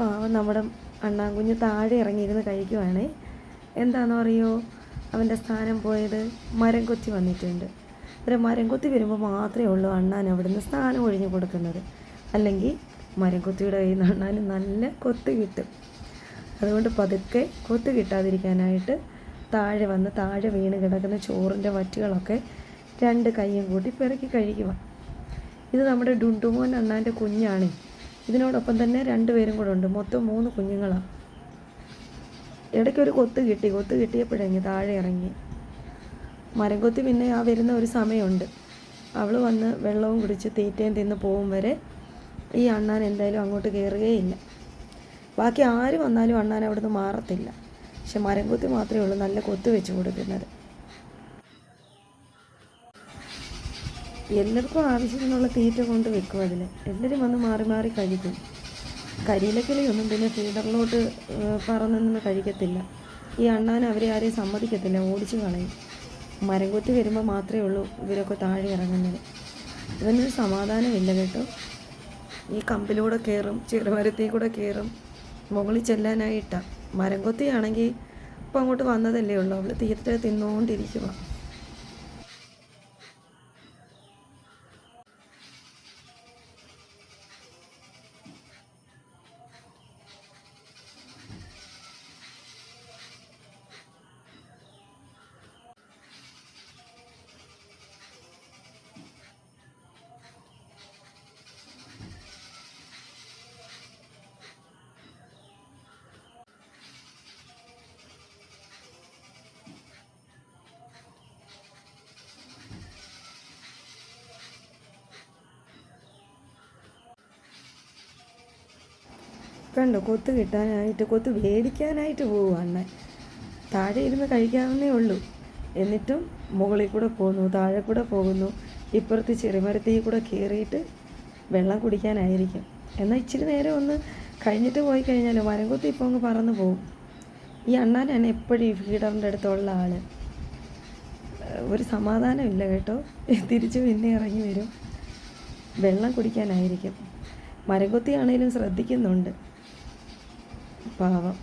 പാവം നമ്മുടെ അണ്ണാൻകുഞ്ഞ് താഴെ ഇറങ്ങിയിരുന്ന് കഴിക്കുവാണേ. എന്താണെന്ന് അറിയോ? അവന്റെ സ്ഥാനം പോയത് മരം കൊത്തി വന്നിട്ടുണ്ട്. ഒരു മരം കൊത്തി വരുമ്പോൾ മാത്രമേ ഉള്ളൂ അണ്ണാൻ അവിടുന്ന് സ്ഥാനം ഒഴിഞ്ഞു കൊടുക്കുന്നത്. അല്ലെങ്കിൽ മരം കൊത്തിയുടെ കയ്യിൽ നിന്ന് അണ്ണാൻ നല്ല കൊത്ത് കിട്ടും. അതുകൊണ്ട് പതുക്കെ കൊത്ത് കിട്ടാതിരിക്കാനായിട്ട് താഴെ വന്ന് താഴെ വീണ് കിടക്കുന്ന ചോറിന്റെ വറ്റുകളൊക്കെ രണ്ട് കയ്യും കൂട്ടി പിറക്കി കഴിക്കുക. ഇത് നമ്മുടെ ഡുണ്ടുമോൻ അണ്ണാന്റെ കുഞ്ഞാണ്. ഇതിനോടൊപ്പം തന്നെ രണ്ടുപേരും കൂടെ ഉണ്ട്. മൊത്തം മൂന്ന് കുഞ്ഞുങ്ങളാണ് ഇടയ്ക്കൊരു കൊത്ത് കിട്ടി. കൊത്ത് കിട്ടിയപ്പോഴങ്ങി താഴെ ഇറങ്ങി. മരം കൊത്തി പിന്നെ ആ വരുന്ന ഒരു സമയമുണ്ട്. അവൾ വന്ന് വെള്ളവും കുടിച്ച് തീറ്റയും തിന്ന് പോകും വരെ ഈ അണ്ണാൻ എന്തായാലും അങ്ങോട്ട് കയറുകയില്ല ബാക്കി ആര് വന്നാലും അണ്ണാൻ അവിടുന്ന് മാറത്തില്ല. പക്ഷെ മരം കൊത്തി മാത്രമേ ഉള്ളൂ നല്ല കൊത്ത് വെച്ച് കൊടുക്കുന്നത്. എല്ലാവർക്കും ആവശ്യത്തിനുള്ള തീറ്റ കൊണ്ട് വെക്കും അതിൽ എല്ലാവരും വന്ന് മാറി മാറി കഴിക്കും. കരിയിലക്കിളിയൊന്നും പിന്നെ ഫീഡറിലോട്ട് പറന്ന് നിന്ന് കഴിക്കത്തില്ല. ഈ അണ്ണാൻ അവരെ ആരെയും സമ്മതിക്കത്തില്ല. ഓടിച്ചു കളയും. മരം കൊത്തി വരുമ്പോൾ മാത്രമേ ഉള്ളൂ ഇവരൊക്കെ താഴെ ഇറങ്ങുന്നത്. ഇവനൊരു സമാധാനമില്ല കേട്ടോ. ഈ കമ്പിലൂടെ കയറും ചെറുമരത്തിൽ കൂടെ കയറും മുകളിൽ ചെല്ലാനായിട്ടാണ് മരം കൊത്തിയാണെങ്കിൽ ഇപ്പം അങ്ങോട്ട് വന്നതല്ലേ ഉള്ളൂ. അവൾ തീറ്റ തിന്നുകൊണ്ടിരിക്കുക കണ്ടോ? കൊത്ത് കിട്ടാനായിട്ട് കൊത്ത് മേടിക്കാനായിട്ട് പോകും അണ്ണൻ. താഴെ ഇരുന്ന് കഴിക്കാവുന്നേ ഉള്ളൂ. എന്നിട്ടും മുകളിൽ കൂടെ പോകുന്നു താഴെ കൂടെ പോകുന്നു. ഇപ്പുറത്ത് ചെറുമരത്തിൽ കൂടെ കയറിയിട്ട് വെള്ളം കുടിക്കാനായിരിക്കും. എന്നാൽ ഇച്ചിരി നേരം ഒന്ന് കഴിഞ്ഞിട്ട് പോയി കഴിഞ്ഞാൽ മരം കൊത്തി ഇപ്പോൾ അങ്ങ് പറന്ന് പോകും ഈ അണ്ണാനാണ് എപ്പോഴും ഈ ഫീഡറിന്റെ അടുത്തുള്ള ആൾ ഒരു സമാധാനമില്ല കേട്ടോ. തിരിച്ച് പിന്നെ ഇറങ്ങി വരും. വെള്ളം കുടിക്കാനായിരിക്കും. മരം ആണെങ്കിലും ശ്രദ്ധിക്കുന്നുണ്ട്. പാവം